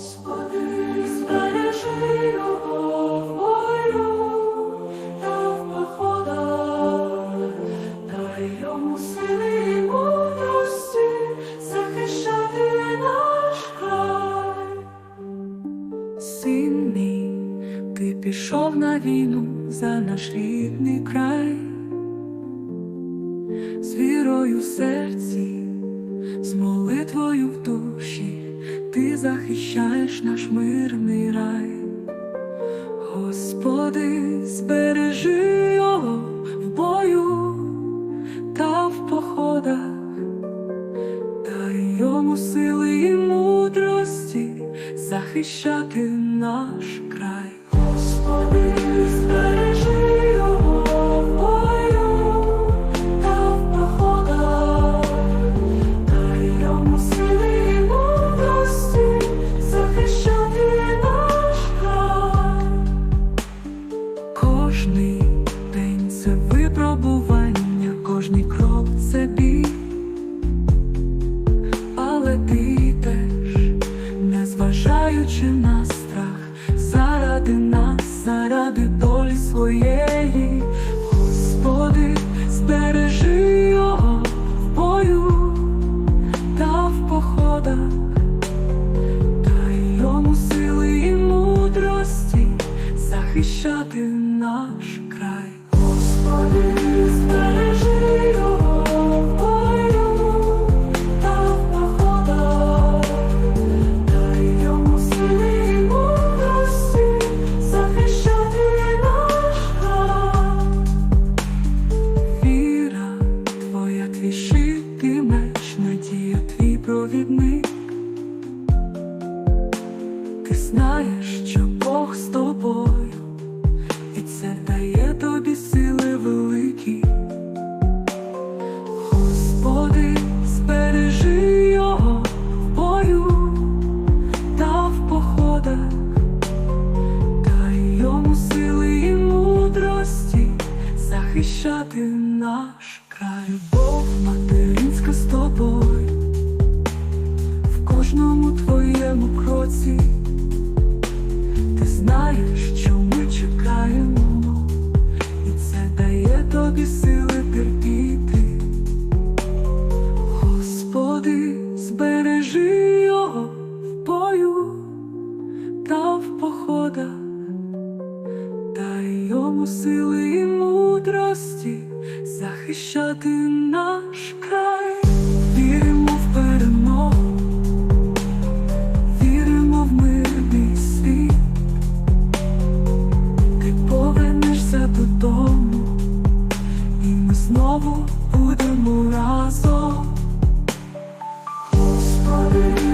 Господи, збережи його в та в походах, дай йому сили і мудрості захищати наш край. Син ти пішов на війну за наш рідний край, з вірою в серці, захищаєш наш мирний рай. Господи, збережи його в бою та в походах. Дай йому сили і мудрості захищати наш край. Господи, незважаючи на страх, заради нас, заради долі своєї, Господи, збережи його в бою та в походах, дай сили і мудрості захищати наш край. Господи, Ти знаєш, що Бог з тобою, і це дає тобі сили великі. Господи, збережи його в бою та в походах, дай йому сили і мудрості захищати наш край. Бог материнська з тобою в кожному твоєму кроці. Ти знаєш, що ми чекаємо, і це дає тобі сили терпіти. Господи, збережи його в бою та в походах, дай йому сили і мудрості захищати наш знову будемо разом. Господи